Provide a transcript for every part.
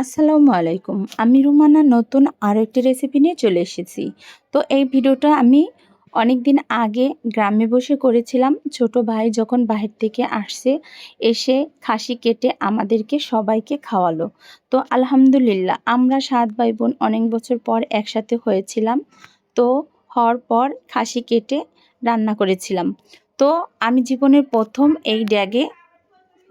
আসসালামু আলাইকুম। আমি রুমানা, নতুন আরও একটি রেসিপি নিয়ে চলে এসেছি। তো এই ভিডিওটা আমি অনেক দিন আগে গ্রামে বসে করেছিলাম। ছোট ভাই যখন বাহির থেকে আসছে, এসে খাসি কেটে আমাদেরকে সবাইকে খাওয়ালো। তো আলহামদুলিল্লাহ, আমরা সাত ভাই বোন অনেক বছর পর একসাথে হয়েছিলাম। তো হওয়ার পর খাসি কেটে রান্না করেছিলাম। তো আমি জীবনের প্রথম এই ড্যাগে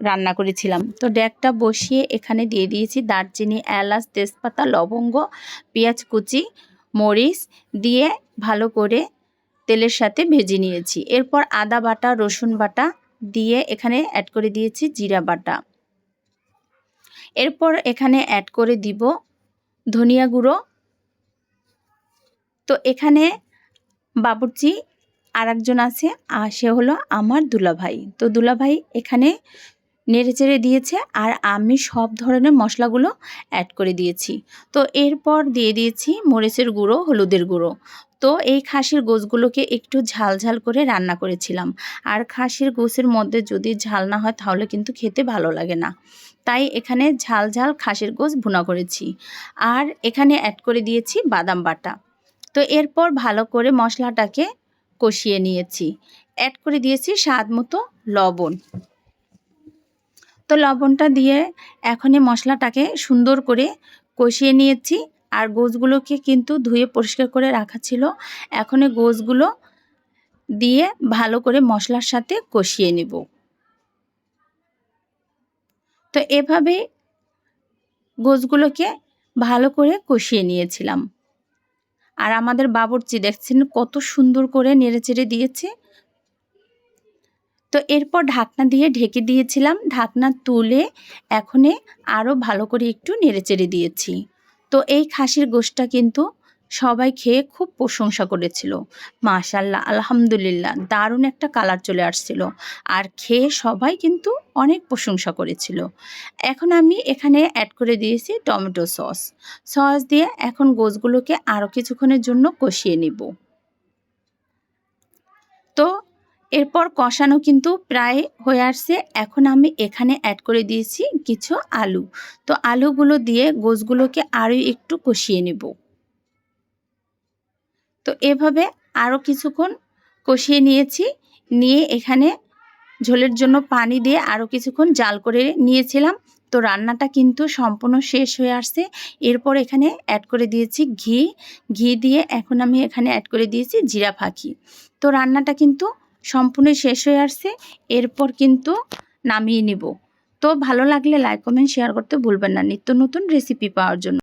রান্না করেছিলাম। তো ড্যাকটা বসিয়ে এখানে দিয়ে দিয়েছি দারচিনি, এলাচ, তেজপাতা, লবঙ্গ, পেঁয়াজ কুচি, মরিচ দিয়ে ভালো করে তেলের সাথে ভেজে নিয়েছি। এরপর আদা বাটা, রসুন বাটা দিয়ে এখানে অ্যাড করে দিয়েছি জিরা বাটা। এরপর এখানে অ্যাড করে দিব ধনিয়া গুঁড়ো। তো এখানে বাবুর্চি আর একজন আছে আর সে হলো আমার দুলাভাই। তো দুলাভাই এখানে নেড়ে চেড়ে দিয়েছে আর আমি সব ধরনের মশলাগুলো অ্যাড করে দিয়েছি। তো এরপর দিয়ে দিয়েছি মরিচের গুঁড়ো, হলুদের গুঁড়ো। তো এই খাসির গোছগুলোকে একটু ঝাল ঝাল করে রান্না করেছিলাম। আর খাসির গোছের মধ্যে যদি ঝাল না হয় তাহলে কিন্তু খেতে ভালো লাগে না। তাই এখানে ঝাল ঝাল খাসির গোছ ভুনা করেছি। আর এখানে অ্যাড করে দিয়েছি বাদাম বাটা। তো এরপর ভালো করে মশলাটাকে কষিয়ে নিয়েছি। অ্যাড করে দিয়েছি স্বাদ মতো লবণ। তো লবণটা দিয়ে এখনই মশলাটাকে সুন্দর করে কষিয়ে নিয়েছি। আর গোছগুলোকে কিন্তু ধুয়ে পরিষ্কার করে রাখা ছিল। এখন গোছগুলো দিয়ে ভালো করে মশলার সাথে কষিয়ে নেব। তো এভাবে গোছগুলোকে ভালো করে কষিয়ে নিয়েছিলাম। আর আমাদের বাবুর্চি দেখছেন কত সুন্দর করে নেড়েচেড়ে দিয়েছে। তো এরপর ঢাকনা দিয়ে ঢেকে দিয়েছিলাম। ঢাকনা তুলে এখনে আরও ভালো করে একটু নেড়েচেড়ে দিয়েছি। তো এই খাসির গোশটা কিন্তু সবাই খেয়ে খুব প্রশংসা করেছিল। মাশাল্লাহ আলহামদুলিল্লাহ, দারুণ একটা কালার চলে আসছিল। আর খেয়ে সবাই কিন্তু অনেক প্রশংসা করেছিল। এখন আমি এখানে অ্যাড করে দিয়েছি টমেটো সস। সস দিয়ে এখন গোছগুলোকে আরও কিছুক্ষণের জন্য কষিয়ে নিব তো এরপর কষানো কিন্তু প্রায় হয়ে আসছে। এখন আমি এখানে অ্যাড করে দিয়েছি কিছু আলু। তো আলুগুলো দিয়ে গোছগুলোকে আরও একটু কষিয়ে নেব। তো এভাবে আরও কিছুক্ষণ কষিয়ে নিয়েছি। নিয়ে এখানে ঝোলের জন্য পানি দিয়ে আরও কিছুক্ষণ জাল করে নিয়েছিলাম। তো রান্নাটা কিন্তু সম্পূর্ণ শেষ হয়ে আসছে। এরপর এখানে অ্যাড করে দিয়েছি ঘি। ঘি দিয়ে এখন আমি এখানে অ্যাড করে দিয়েছি জিরা ফাঁকি। তো রান্নাটা কিন্তু সম্পূর্ণ শেষ হয়ে আসছে, এরপর কিন্তু নামিয়ে নিব। তো ভালো লাগলে লাইক কমেন্ট শেয়ার করতে ভুলবেন না। নিত্য নতুন রেসিপি পাওয়ার জন্য।